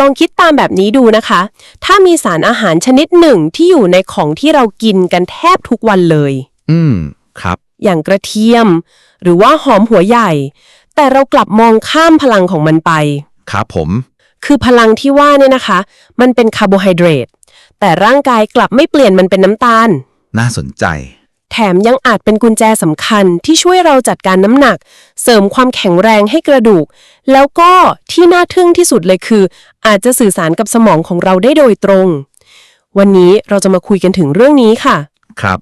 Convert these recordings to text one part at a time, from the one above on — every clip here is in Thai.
ลองคิดตามแบบนี้ดูนะคะ ถ้ามีสารอาหารชนิดหนึ่งที่อยู่ในของที่เรากินกันแทบทุกวันเลย อืม ครับ อย่างกระเทียม หรือว่าหอมหัวใหญ่ แต่เรากลับมองข้ามพลังของมันไป ครับผม คือพลังที่ว่าเนี่ยนะคะ มันเป็นคาร์โบไฮเดรตแต่ร่างกายกลับไม่เปลี่ยนมันเป็นน้ำตาล น่าสนใจ แถมยังอาจเป็นกุญแจสำคัญที่ช่วยเราจัดการน้ำหนัก เสริมความแข็งแรงให้กระดูก แล้วก็ที่น่าทึ่งที่สุดเลยคือ อาจจะสื่อสารกับสมองของเราได้โดยตรง วันนี้เราจะมาคุยกันถึงเรื่องนี้ค่ะ ครับ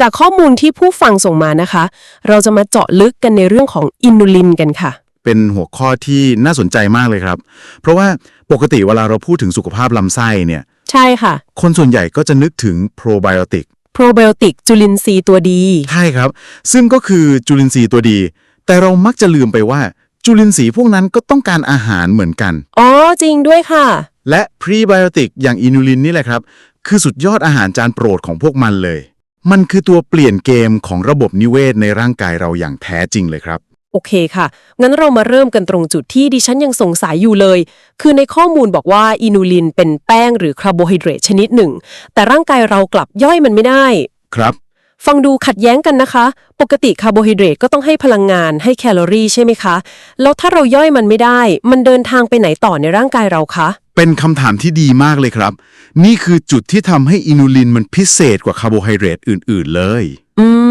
จากข้อมูลที่ผู้ฟังส่งมานะคะ เราจะมาเจาะลึกกันในเรื่องของอินูลินกันค่ะ เป็นหัวข้อที่น่าสนใจมากเลยครับ เพราะว่าปกติเวลาเราพูดถึงสุขภาพลำไส้เนี่ย ใช่ค่ะ คนส่วนใหญ่ก็จะนึกถึงโปรไบโอติก โปรไบโอติกจุลินทรีย์ตัวดี ใช่ครับ ซึ่งก็คือจุลินทรีย์ตัวดี แต่เรามักจะลืมไปว่า จุลินทรีย์พวกนั้นก็ต้องการอาหารเหมือนกัน อ๋อ จริงด้วยค่ะ และพรีไบโอติกอย่างอินูลินนี่แหละครับ คือสุดยอดอาหารจานโปรดของพวกมันเลย มันคือตัวเปลี่ยนเกมของระบบนิเวศในร่างกายเราอย่างแท้จริงเลยครับ โอเคค่ะ งั้นเรามาเริ่มกันตรงจุดที่ดิฉันยังสงสัยอยู่เลย คือในข้อมูลบอกว่าอินูลินเป็นแป้งหรือคาร์โบไฮเดรตชนิดหนึ่ง แต่ร่างกายเรากลับย่อยมันไม่ได้ ครับ ฟังดูขัดแย้งกันนะคะ ปกติคาร์โบไฮเดรตก็ต้องให้พลังงานให้แคลอรี่ใช่ไหมคะ แล้วถ้าเราย่อยมันไม่ได้ มันเดินทางไปไหนต่อในร่างกายเราคะ เป็นคำถามที่ดีมากเลยครับ นี่คือจุดที่ทำให้อินูลินมันพิเศษกว่าคาร์โบไฮเดรตอื่น ๆ เลย อืม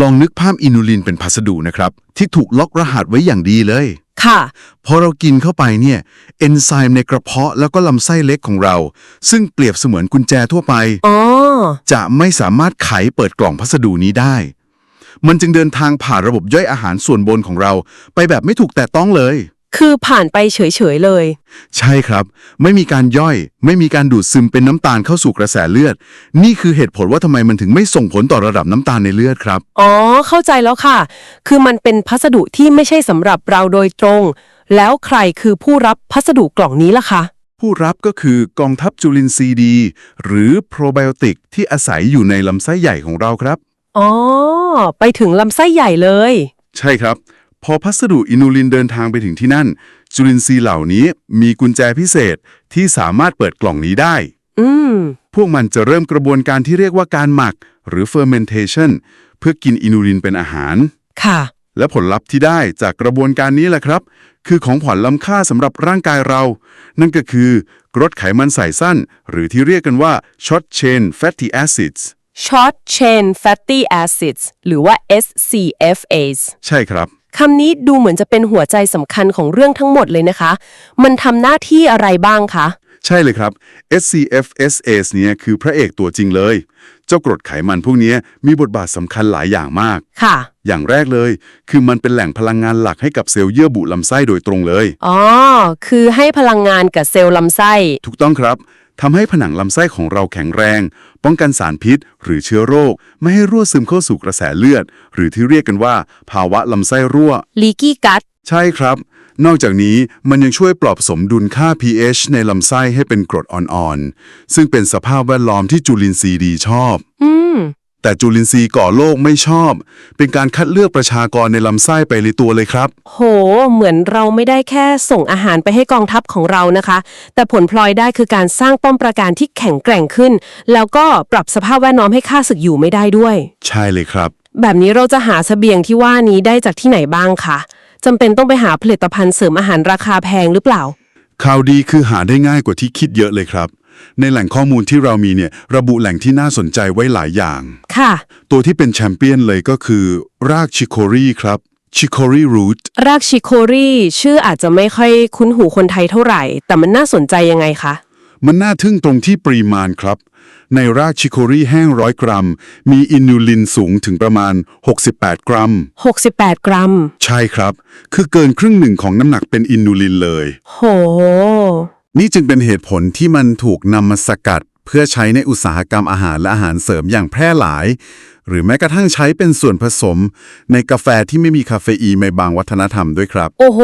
ลองนึกภาพอินูลินเป็นพัสดุนะครับ ที่ถูกล็อกรหัสไว้อย่างดีเลย ค่ะ พอเรากินเข้าไปเนี่ยเอนไซม์ในกระเพาะแล้วก็ลำไส้เล็กของเรา ซึ่งเปรียบเสมือนกุญแจทั่วไป อ๋อ จะไม่สามารถไขเปิดกล่องพัสดุนี้ได้ มันจึงเดินทางผ่านระบบย่อยอาหารส่วนบนของเรา ไปแบบไม่ถูกแตะต้องเลย คือผ่านไปเฉยๆเลย ใช่ครับ ไม่มีการย่อย ไม่มีการดูดซึมเป็นน้ำตาลเข้าสู่กระแสเลือด นี่คือเหตุผลว่าทำไมมันถึงไม่ส่งผลต่อระดับน้ำตาลในเลือดครับ อ๋อ เข้าใจแล้วค่ะ คือมันเป็นพัสดุที่ไม่ใช่สำหรับเราโดยตรง แล้วใครคือผู้รับพัสดุกล่องนี้ล่ะคะ ผู้รับก็คือกองทัพจุลินทรีย์ดี หรือโปรไบโอติกที่อาศัยอยู่ในลำไส้ใหญ่ของเราครับ อ๋อ ไปถึงลำไส้ใหญ่เลย ใช่ครับ พอพัสดุอินูลินเดินทางไปถึงที่นั่น จุลินทรีย์เหล่านี้มีกุญแจพิเศษที่สามารถเปิดกล่องนี้ได้ อืม พวกมันจะเริ่มกระบวนการที่เรียกว่าการหมัก หรือ fermentation เพื่อกินอินูลินเป็นอาหาร ค่ะ และผลลัพธ์ที่ได้จากกระบวนการนี้แหละครับ คือของขวัญล้ำค่าสำหรับร่างกายเรา นั่นก็คือกรดไขมันสายสั้น หรือที่เรียกกันว่า short chain fatty acids short chain fatty acids หรือว่า SCFAs ใช่ครับ คำนี้ดูเหมือนจะเป็นหัวใจสำคัญของเรื่องทั้งหมดเลยนะคะ มันทำหน้าที่อะไรบ้างคะ ใช่เลยครับ SCFSAs เนี่ยคือพระเอกตัวจริงเลย เจ้ากรดไขมันพวกนี้มีบทบาทสำคัญหลายอย่างมาก ค่ะ อย่างแรกเลย คือมันเป็นแหล่งพลังงานหลักให้กับเซลล์เยื่อบุลำไส้โดยตรงเลย อ๋อ คือให้พลังงานกับเซลล์ลำไส้ ถูกต้องครับ ทำให้ผนังลำไส้ของเราแข็งแรง ป้องกันสารพิษ หรือเชื้อโรค ไม่ให้รั่วซึมเข้าสู่กระแสเลือด หรือที่เรียกกันว่า ภาวะลำไส้รั่ว leaky gut ใช่ครับ นอกจากนี้มันยังช่วยปรับสมดุลค่า pH ในลำไส้ให้เป็นกรดอ่อนๆ ซึ่งเป็นสภาพแวดล้อมที่จุลินทรีย์ดีชอบ อืม แต่จุลินทรีย์ก่อโรคไม่ชอบ เป็นการคัดเลือกประชากรในลำไส้ไปในตัวเลยครับ โห เหมือนเราไม่ได้แค่ส่งอาหารไปให้กองทัพของเรานะคะ แต่ผลพลอยได้คือการสร้างป้อมปราการที่แข็งแกร่งขึ้น แล้วก็ปรับสภาพแวดล้อมให้ค่าศึกอยู่ไม่ได้ด้วย ใช่เลยครับ แบบนี้เราจะหาเสบียงที่ว่านี้ได้จากที่ไหนบ้างคะจำเป็นต้องไปหาผลิตภัณฑ์เสริมอาหารราคาแพงหรือเปล่า ข่าวดีคือหาได้ง่ายกว่าที่คิดเยอะเลยครับ ในแหล่งข้อมูลที่เรามีเนี่ยระบุแหล่งที่น่าสนใจไว้หลายอย่าง ค่ะ ตัวที่เป็นแชมเปี้ยนเลยก็คือ รากชิโครีครับชิโครีรูทรากชิโครีชื่ออาจจะไม่ค่อยคุ้นหูคนไทยเท่าไหร่ แต่มันน่าสนใจยังไงคะ มันน่าทึ่งตรงที่ปริมาณครับ ในรากชิโครีแห้งร้อยกรัม มีอินูลินสูงถึงประมาณ 68 กรัม 68 กรัม ใช่ครับ คือเกินครึ่งหนึ่งของน้ำหนักเป็นอินูลินเลย โห นี่จึงเป็นเหตุผลที่มันถูกนำมาสกัด เพื่อใช้ในอุตสาหกรรมอาหารและอาหารเสริมอย่างแพร่หลาย หรือแม้กระทั่งใช้เป็นส่วนผสม ในกาแฟที่ไม่มีคาเฟอีนในบางวัฒนธรรมด้วยครับ โอ้โห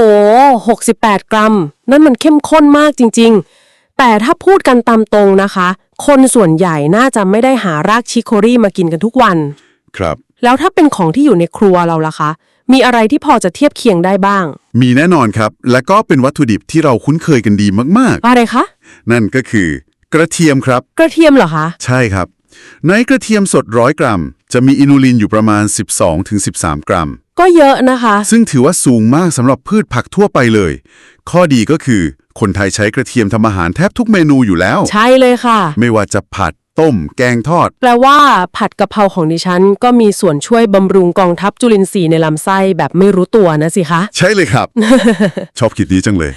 68 กรัม นั่นมันเข้มข้นมากจริง ๆ แต่ถ้าพูดกันตามตรงนะคะ คนส่วนใหญ่น่าจะไม่ได้หารากชิโครีมากินกันทุกวัน ครับ แล้วถ้าเป็นของที่อยู่ในครัวเราล่ะคะ มีอะไรที่พอจะเทียบเคียงได้บ้าง มีแน่นอนครับ และก็เป็นวัตถุดิบที่เราคุ้นเคยกันดีมากอะไรคะ ๆ นั่นก็คือ กระเทียมครับ กระเทียมเหรอคะ ใช่ครับ ในกระเทียมสดร้อยกรัม จะมีอินูลินอยู่ประมาณ 12-13 กรัม ก็เยอะนะคะ ซึ่งถือว่าสูงมากสำหรับพืชผักทั่วไปเลย ข้อดีก็คือ คนไทยใช้กระเทียมทำอาหารแทบทุกเมนูอยู่แล้ว ใช่เลยค่ะ ไม่ว่าจะผัด ต้ม แกงทอด แปลว่า ผัดกะเพราของดิฉันก็มีส่วนช่วยบำรุงกองทัพจุลินทรีย์ในลำไส้แบบไม่รู้ตัวนะสิคะ ใช่เลยครับ ชอบคิดนี้จังเลย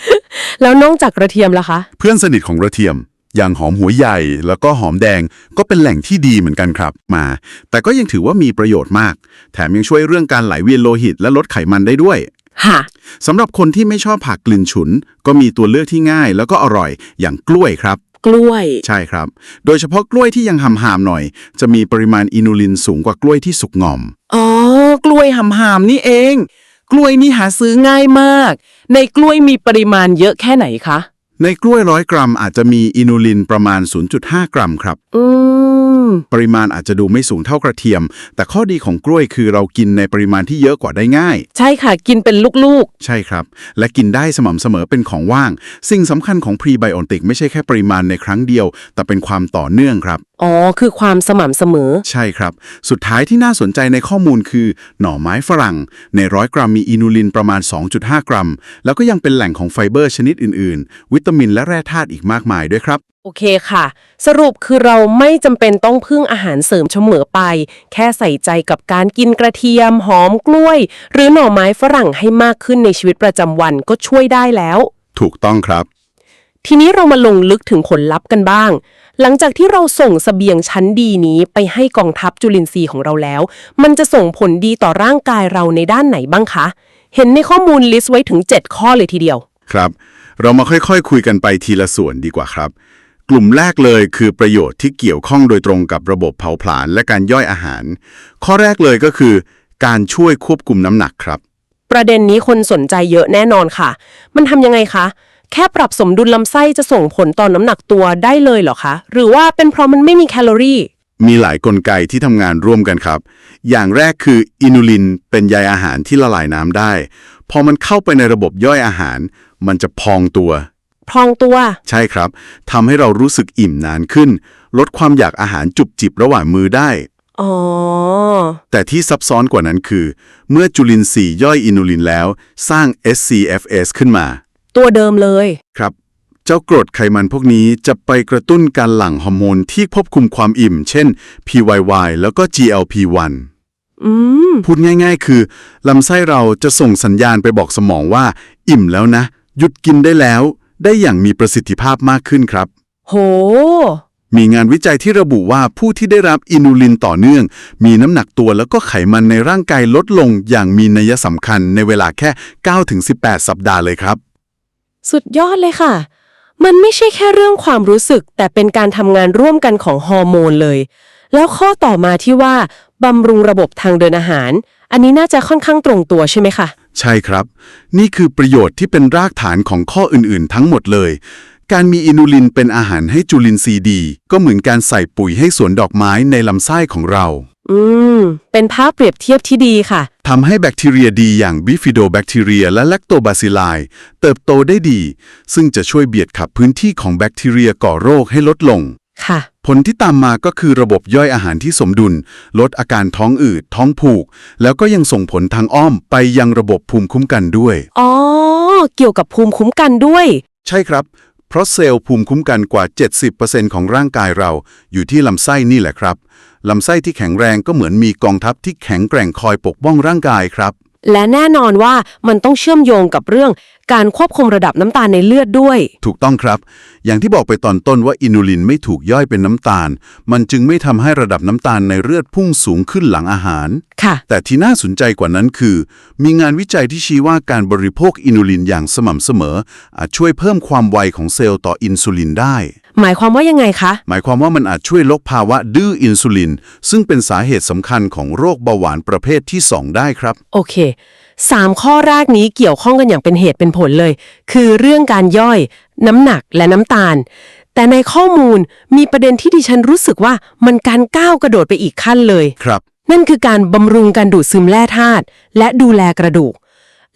แล้วนอกจากกระเทียมล่ะคะ เพื่อนสนิทของกระเทียม อย่างหอมหัวใหญ่แล้วก็หอมแดงก็เป็นแหล่งที่ดีเหมือนกันครับมา แต่ก็ยังถือว่ามีประโยชน์มาก แถมยังช่วยเรื่องการไหลเวียนโลหิต และลดไขมันได้ด้วย ค่ะ สำหรับคนที่ไม่ชอบผักกลิ่นฉุน ก็มีตัวเลือกที่ง่ายแล้วก็อร่อยอย่างกล้วยครับ กล้วย ใช่ครับ โดยเฉพาะกล้วยที่ยังหำๆหน่อย จะมีปริมาณอินูลินสูงกว่ากล้วยที่สุกงอม อ๋อ กล้วยหำหามนี่เอง กล้วยนี่หาซื้อง่ายมาก ในกล้วยมีปริมาณเยอะแค่ไหนคะ ในกล้วยร้อยกรัมอาจจะมีอินูลินประมาณ 0.5 กรัมครับ อืม ปริมาณอาจจะดูไม่สูงเท่ากระเทียม แต่ข้อดีของกล้วยคือเรากินในปริมาณที่เยอะกว่าได้ง่าย ใช่ค่ะ กินเป็นลูกใช่ครับ และกินได้สม่ำเสมอเป็นของว่าง สิ่งสำคัญของพรีไบโอติกไม่ใช่แค่ปริมาณในครั้งเดียว แต่เป็นความต่อเนื่องครับๆ อ๋อ คือความสม่ำเสมอ ใช่ครับ สุดท้ายที่น่าสนใจในข้อมูลคือ หน่อไม้ฝรั่ง ในร้อยกรัมมีอินูลินประมาณ 2.5 กรัม แล้วก็ยังเป็นแหล่งของไฟเบอร์ชนิดอื่น ๆ วิตามินและแร่ธาตุอีกมากมายด้วยครับ โอเคค่ะ สรุปคือเราไม่จำเป็นต้องพึ่งอาหารเสริมเสมอไป แค่ใส่ใจกับการกินกระเทียม หอมกล้วย หรือหน่อไม้ฝรั่งให้มากขึ้นในชีวิตประจำวันก็ช่วยได้แล้ว ถูกต้องครับ ทีนี้เรามาลงลึกถึงผลลัพธ์กันบ้าง หลังจากที่เราส่งสเสบียงชั้นดีนี้ไปให้กองทัพจุลินทรีย์ของเราแล้ว มันจะส่งผลดีต่อร่างกายเราในด้านไหนบ้างคะ เห็นในข้อมูลลิสต์ไว้ถึง 7 ข้อเลยทีเดียว ครับ เรามาค่อยๆคคุยกันไปทีละส่วนดีกว่าครับ กลุ่มแรกเลยคือประโยชน์ที่เกี่ยวข้องโดยตรงกับระบบเผาผลาญและการย่อยอาหาร ข้อแรกเลยก็คือ การช่วยควบคุมน้ำหนักครับ ประเด็นนี้คนสนใจเยอะแน่นอนค่ะ มันทำยังไงคะ แค่ปรับสมดุลลำไส้จะส่งผลต่อน้ำหนักตัวได้เลยเหรอคะ หรือว่าเป็นเพราะมันไม่มีแคลอรี่ มีหลายกลไกที่ทำงานร่วมกันครับ อย่างแรกคืออินูลินเป็นใยอาหารที่ละลายน้ำได้ พอมันเข้าไปในระบบย่อยอาหาร มันจะพองตัว พองตัว ใช่ครับทำให้เรารู้สึกอิ่มนานขึ้น ลดความอยากอาหารจุบจิบระหว่างมือได้ อ๋อ แต่ที่ซับซ้อนกว่านั้นคือ เมื่อจุลินทรีย์ย่อยอินูลินแล้ว สร้าง SCFS ขึ้นมา ตัวเดิมเลย ครับ เจ้ากรดไขมันพวกนี้จะไปกระตุ้นการหลั่งฮอร์โมนที่ควบคุมความอิ่ม เช่น PYY แล้วก็ GLP-1 อืม พูดง่ายๆ คือลำไส้เราจะส่งสัญญาณไปบอกสมองว่า อิ่มแล้วนะ หยุดกินได้แล้ว ได้อย่างมีประสิทธิภาพมากขึ้นครับ โห มีงานวิจัยที่ระบุว่าผู้ที่ได้รับอินูลินต่อเนื่อง มีน้ำหนักตัวแล้วก็ไขมันในร่างกายลดลงอย่างมีนัยสำคัญในเวลาแค่ 9-18 สัปดาห์เลยครับ สุดยอดเลยค่ะ มันไม่ใช่แค่เรื่องความรู้สึก แต่เป็นการทำงานร่วมกันของฮอร์โมนเลย แล้วข้อต่อมาที่ว่าบำรุงระบบทางเดินอาหาร อันนี้น่าจะค่อนข้างตรงตัวใช่ไหมคะใช่ครับ นี่คือประโยชน์ที่เป็นรากฐานของข้ออื่นๆ ทั้งหมดเลย การมีอินูลินเป็นอาหารให้จุลินทรีย์ดี ก็เหมือนการใส่ปุ๋ยให้สวนดอกไม้ในลำไส้ของเรา อืม เป็นภาพเปรียบเทียบที่ดีค่ะ ทำให้แบคทีเรียดีอย่างบิฟิโดแบคทีเรียและแลคโตบาซิลไลเติบโตได้ดี ซึ่งจะช่วยเบียดขับพื้นที่ของแบคทีเรียก่อโรคให้ลดลง ค่ะ ผลที่ตามมาก็คือระบบย่อยอาหารที่สมดุล ลดอาการท้องอืด ท้องผูก แล้วก็ยังส่งผลทางอ้อมไปยังระบบภูมิคุ้มกันด้วย อ๋อ เกี่ยวกับภูมิคุ้มกันด้วย ใช่ครับ เพราะเซลล์ภูมิคุ้มกันกว่า 70%ของร่างกายเราอยู่ที่ลำไส้นี่แหละครับ ลำไส้ที่แข็งแรงก็เหมือนมีกองทัพที่แข็งแกร่งคอยปกป้องร่างกายครับ และแน่นอนว่ามันต้องเชื่อมโยงกับเรื่องการควบคุมระดับน้ำตาลในเลือดด้วย ถูกต้องครับ อย่างที่บอกไปตอนต้นว่าอินูลินไม่ถูกย่อยเป็นน้ำตาล มันจึงไม่ทำให้ระดับน้ำตาลในเลือดพุ่งสูงขึ้นหลังอาหาร ค่ะ แต่ที่น่าสนใจกว่านั้นคือ มีงานวิจัยที่ชี้ว่าการบริโภคอินูลินอย่างสม่ำเสมอ อาจช่วยเพิ่มความไวของเซลล์ต่ออินซูลินได้ หมายความว่ายังไงคะ หมายความว่ามันอาจช่วยลดภาวะดื้ออินซูลิน ซึ่งเป็นสาเหตุสำคัญของโรคเบาหวานประเภทที่ 2 ได้ครับ โอเคสามข้อแรกนี้เกี่ยวข้องกันอย่างเป็นเหตุเป็นผลเลย คือเรื่องการย่อย น้ำหนักและน้ำตาล แต่ในข้อมูลมีประเด็นที่ดิฉันรู้สึกว่ามันการก้าวกระโดดไปอีกขั้นเลย ครับ นั่นคือการบำรุงการดูดซึมแร่ธาตุและดูแลกระดูก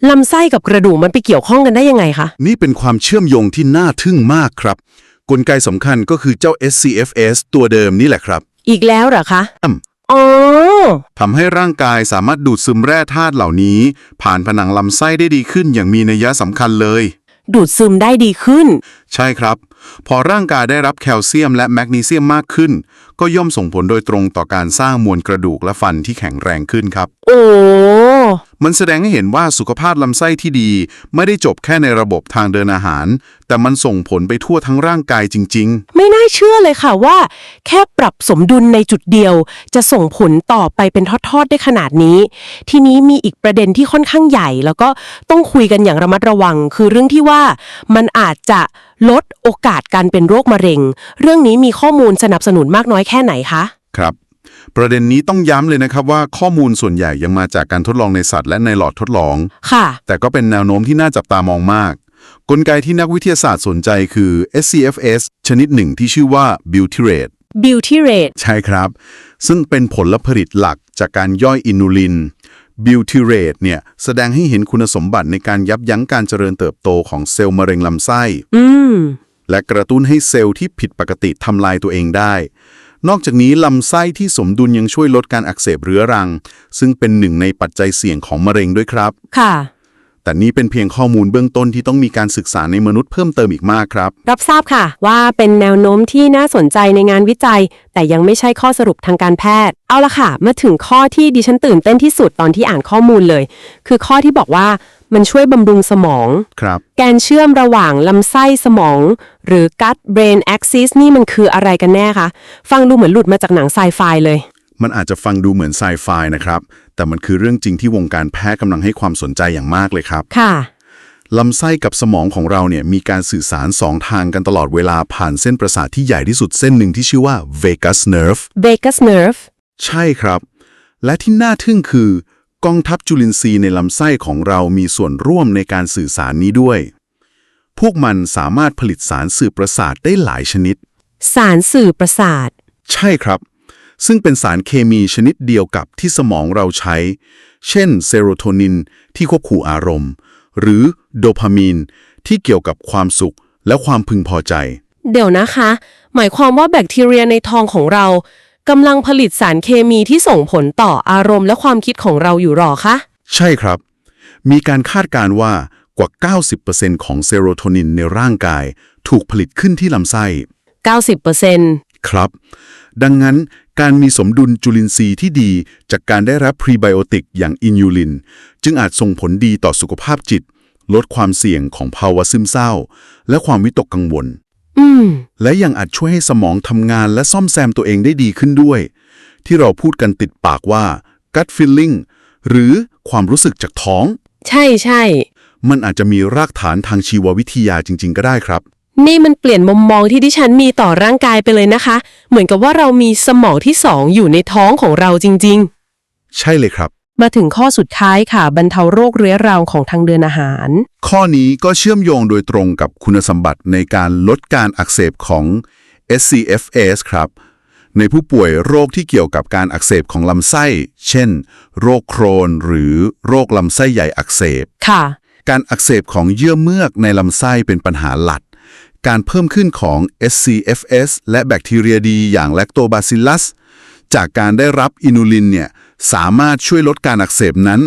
ลำไส้กับกระดูกมันไปเกี่ยวข้องกันได้ยังไงคะ นี่เป็นความเชื่อมโยงที่น่าทึ่งมากครับ กลไกสำคัญก็คือเจ้า SCFS ตัวเดิมนี่แหละครับอีกแล้วเหรอคะอืมอ๋อทำให้ร่างกายสามารถดูดซึมแร่ธาตุเหล่านี้ ผ่านผนังลำไส้ได้ดีขึ้นอย่างมีนัยสำคัญเลย ดูดซึมได้ดีขึ้น ใช่ครับ พอร่างกายได้รับแคลเซียมและแมกนีเซียมมากขึ้น ก็ย่อมส่งผลโดยตรงต่อการสร้างมวลกระดูกและฟันที่แข็งแรงขึ้นครับ โอ้ มันแสดงให้เห็นว่าสุขภาพลำไส้ที่ดี ไม่ได้จบแค่ในระบบทางเดินอาหาร แต่มันส่งผลไปทั่วทั้งร่างกายจริงไม่น่าเชื่อเลยค่ะว่า แค่ปรับสมดุลในจุดเดียว จะส่งผลต่อไปเป็นทอดๆได้ขนาดนี้ ทีนี้มีอีกประเด็นที่ค่อนข้างใหญ่ แล้วก็ต้องคุยกันอย่างระมัดระวัง คือเรื่องที่ว่ามันอาจจะลดโอกาสการเป็นโรคมะเร็ง เรื่องนี้มีข้อมูลสนับสนุนมากน้อยแค่ไหนคะๆครับ ประเด็นนี้ต้องย้ำเลยนะครับว่าข้อมูลส่วนใหญ่ยังมาจากการทดลองในสัตว์และในหลอดทดลอง ค่ะ แต่ก็เป็นแนวโน้มที่น่าจับตามองมาก กลไกที่นักวิทยาศาสตร์สนใจคือ SCFS ชนิดหนึ่งที่ชื่อว่า butyrate beauty rate ใช่ครับ ซึ่งเป็นผลผลิตหลักจากการย่อยอินูลิน butyrate เนี่ยแสดงให้เห็นคุณสมบัติในการยับยั้งการเจริญเติบโตของเซลล์มะเร็งลำไส้อืมและกระตุ้นให้เซลล์ที่ผิดปกติทำลายตัวเองได้ นอกจากนี้ลำไส้ที่สมดุลยังช่วยลดการอักเสบเรื้อรัง ซึ่งเป็นหนึ่งในปัจจัยเสี่ยงของมะเร็งด้วยครับ ค่ะ แต่นี่เป็นเพียงข้อมูลเบื้องต้นที่ต้องมีการศึกษาในมนุษย์เพิ่มเติมอีกมากครับ รับทราบค่ะ ว่าเป็นแนวโน้มที่น่าสนใจในงานวิจัย แต่ยังไม่ใช่ข้อสรุปทางการแพทย์ เอาละค่ะ มาถึงข้อที่ดิฉันตื่นเต้นที่สุดตอนที่อ่านข้อมูลเลย คือข้อที่บอกว่า มันช่วยบำรุงสมอง ครับ แกนเชื่อมระหว่างลำไส้สมอง หรือ gut brain axis นี่มันคืออะไรกันแน่คะ ฟังดูเหมือนหลุดมาจากหนังไซไฟเลย มันอาจจะฟังดูเหมือนไซไฟนะครับ แต่มันคือเรื่องจริงที่วงการแพทย์กำลังให้ความสนใจอย่างมากเลยครับ ค่ะ ลำไส้กับสมองของเราเนี่ยมีการสื่อสารสองทางกันตลอดเวลาผ่านเส้นประสาทที่ใหญ่ที่สุดเส้นหนึ่งที่ชื่อว่า vagus nerve vagus nerve ใช่ครับ และที่น่าทึ่งคือ กองทัพจุลินทรีย์ในลำไส้ของเรามีส่วนร่วมในการสื่อสารนี้ด้วย พวกมันสามารถผลิตสารสื่อประสาทได้หลายชนิด สารสื่อประสาท ใช่ครับ ซึ่งเป็นสารเคมีชนิดเดียวกับที่สมองเราใช้ เช่นเซโรโทนินที่ควบคุมอารมณ์ หรือโดพามีนที่เกี่ยวกับความสุขและความพึงพอใจ เดี๋ยวนะคะ หมายความว่าแบคทีเรียในท้องของเรา กำลังผลิตสารเคมีที่ส่งผลต่ออารมณ์และความคิดของเราอยู่หรอคะ ใช่ครับ มีการคาดการณ์ว่ากว่า 90%ของเซโรโทนินในร่างกาย ถูกผลิตขึ้นที่ลำไส้ 90%ครับ ดังนั้นการมีสมดุลจุลินทรีย์ที่ดี จากการได้รับพรีไบโอติกอย่างอินูลิน จึงอาจส่งผลดีต่อสุขภาพจิต ลดความเสี่ยงของภาวะซึมเศร้า และความวิตกกังวล อืม และยังอาจช่วยให้สมองทำงานและซ่อมแซมตัวเองได้ดีขึ้นด้วย ที่เราพูดกันติดปากว่า gut feeling หรือความรู้สึกจากท้อง ใช่ใช่ มันอาจจะมีรากฐานทางชีววิทยาจริง ๆ ก็ได้ครับ นี่มันเปลี่ยนมุมมองที่ดิฉันมีต่อร่างกายไปเลยนะคะ เหมือนกับว่าเรามีสมองที่สองอยู่ในท้องของเราจริงใช่เลยครับๆ มาถึงข้อสุดท้ายค่ะ บรรเทาโรคเรื้อรังของทางเดินอาหาร ข้อนี้ก็เชื่อมโยงโดยตรงกับคุณสมบัติในการลดการอักเสบของ SCFS ครับ ในผู้ป่วยโรคที่เกี่ยวกับการอักเสบของลำไส้ เช่น โรคโครนหรือโรคลำไส้ใหญ่อักเสบ ค่ะ การอักเสบของเยื่อเมือกในลำไส้เป็นปัญหาหลัก การเพิ่มขึ้นของ SCFS และแบคทีเรียดี อย่างแลคโตบาซิลลัส จากการได้รับอินูลินเนี่ย สามารถช่วยลดการอักเสบนั้น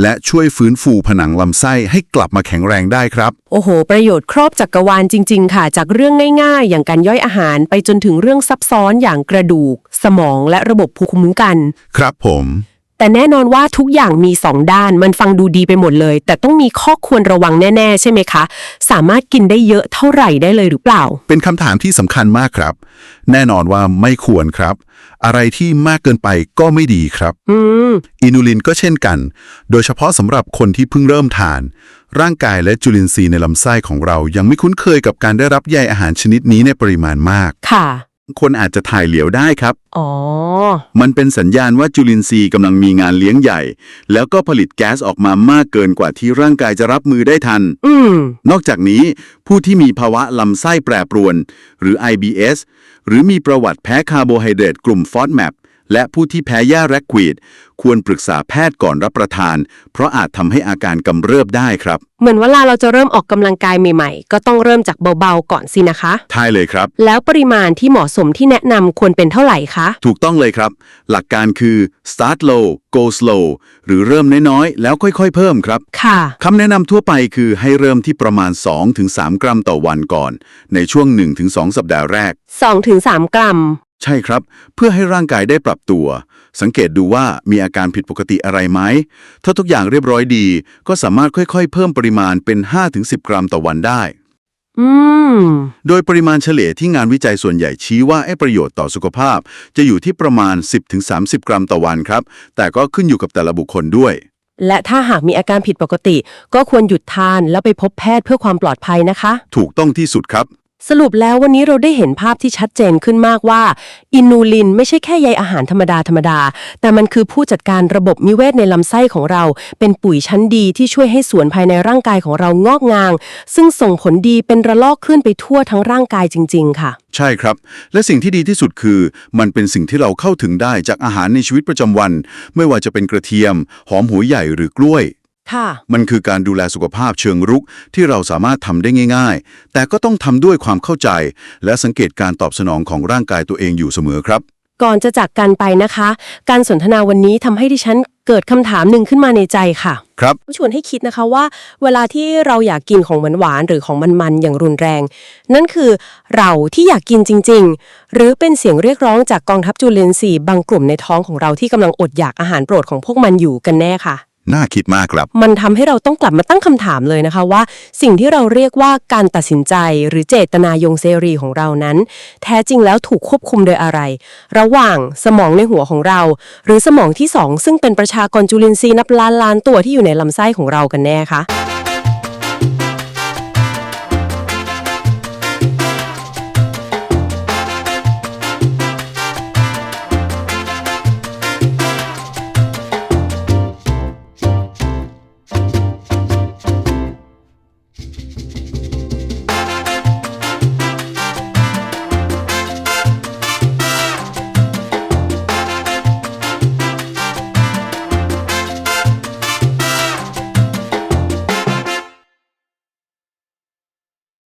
และช่วยฟื้นฟูผนังลำไส้ให้กลับมาแข็งแรงได้ครับ โอ้โห ประโยชน์ครอบจักกรวาลจริง ๆ ค่ะ จากเรื่องง่าย ๆ อย่างการย่อยอาหารไปจนถึงเรื่องซับซ้อนอย่างกระดูก สมองและระบบภูมิคุ้มกัน ครับผม แต่แน่นอนว่าทุกอย่างมีสองด้าน มันฟังดูดีไปหมดเลย แต่ต้องมีข้อควรระวังแน่ ๆ ใช่ไหมคะ สามารถกินได้เยอะเท่าไหร่ได้เลยหรือเปล่า เป็นคำถามที่สำคัญมากครับ แน่นอนว่าไม่ควรครับ อะไรที่มากเกินไปก็ไม่ดีครับ อืม อินูลินก็เช่นกัน โดยเฉพาะสำหรับคนที่เพิ่งเริ่มทาน ร่างกายและจุลินทรีย์ในลำไส้ของเรา ยังไม่คุ้นเคยกับการได้รับใยอาหารชนิดนี้ในปริมาณมาก ค่ะ คนอาจจะถ่ายเหลวได้ครับ อ๋อ มันเป็นสัญญาณว่าจุลินทรีย์กำลังมีงานเลี้ยงใหญ่ แล้วก็ผลิตแก๊สออกมามากเกินกว่าที่ร่างกายจะรับมือได้ทัน อืม นอกจากนี้ ผู้ที่มีภาวะลำไส้แปรปรวน หรือ IBS หรือมีประวัติแพ้คาร์โบไฮเดรตกลุ่มฟอสแมป และผู้ที่แพ้หญ้าแรคควีดควรปรึกษาแพทย์ก่อนรับประทาน เพราะอาจทำให้อาการกำเริบได้ครับ เหมือนเวลาเราจะเริ่มออกกำลังกายใหม่ๆ ก็ต้องเริ่มจากเบาๆก่อนสินะคะใช่เลยครับ แล้วปริมาณที่เหมาะสมที่แนะนำควรเป็นเท่าไหร่คะ ถูกต้องเลยครับ หลักการคือ start low go slow หรือเริ่มน้อยๆ แล้วค่อยๆ เพิ่มครับ ค่ะ คำแนะนำทั่วไปคือให้เริ่มที่ประมาณ 2-3 กรัมต่อวันก่อน ในช่วง 1-2 สัปดาห์แรก 2-3 กรัม ใช่ครับ เพื่อให้ร่างกายได้ปรับตัว สังเกตดูว่ามีอาการผิดปกติอะไรไหม ถ้าทุกอย่างเรียบร้อยดี ก็สามารถค่อยๆ เพิ่มปริมาณเป็น 5-10 กรัมต่อวันได้อืมโดยปริมาณเฉลี่ยที่งานวิจัยส่วนใหญ่ชี้ว่าไอ้ประโยชน์ต่อสุขภาพ จะอยู่ที่ประมาณ 10-30 กรัมต่อวันครับ แต่ก็ขึ้นอยู่กับแต่ละบุคคลด้วย และถ้าหากมีอาการผิดปกติ ก็ควรหยุดทานแล้วไปพบแพทย์เพื่อความปลอดภัยนะคะ ถูกต้องที่สุดครับ สรุปแล้ววันนี้เราได้เห็นภาพที่ชัดเจนขึ้นมากว่า อินูลินไม่ใช่แค่ใยอาหารธรรมดาธรรมดา แต่มันคือผู้จัดการระบบนิเวศในลำไส้ของเรา เป็นปุ๋ยชั้นดีที่ช่วยให้ส่วนภายในร่างกายของเรางอกงามซึ่งส่งผลดีเป็นระลอกขึ้นไปทั่วทั้งร่างกายจริง ๆ ค่ะ ใช่ครับ และสิ่งที่ดีที่สุดคือ มันเป็นสิ่งที่เราเข้าถึงได้จากอาหารในชีวิตประจำวัน ไม่ว่าจะเป็นกระเทียม หอมหัวใหญ่หรือกล้วย ค่ะ มันคือการดูแลสุขภาพเชิงรุกที่เราสามารถทำได้ง่าย ๆ แต่ก็ต้องทำด้วยความเข้าใจ และสังเกตการตอบสนองของร่างกายตัวเองอยู่เสมอครับ ก่อนจะจากกันไปนะคะ การสนทนาวันนี้ทำให้ดิฉันเกิดคำถามหนึ่งขึ้นมาในใจค่ะ ครับ ชวนให้คิดนะคะว่า เวลาที่เราอยากกินของหวานๆหรือของมันๆอย่างรุนแรง นั่นคือเราที่อยากกินจริง ๆ หรือเป็นเสียงเรียกร้องจากกองทัพจุลินทรีย์บางกลุ่มในท้องของเราที่กำลังอดอยากอาหารโปรดของพวกมันอยู่กันแน่ค่ะ น่าคิดมากครับ มันทำให้เราต้องกลับมาตั้งคำถามเลยนะคะว่า สิ่งที่เราเรียกว่าการตัดสินใจหรือเจตนายงเสรีของเรานั้น แท้จริงแล้วถูกควบคุมโดยอะไร ระหว่างสมองในหัวของเรา หรือสมองที่สองซึ่งเป็นประชากรจุลินทรีย์นับล้านล้านตัวที่อยู่ในลำไส้ของเรากันแน่คะ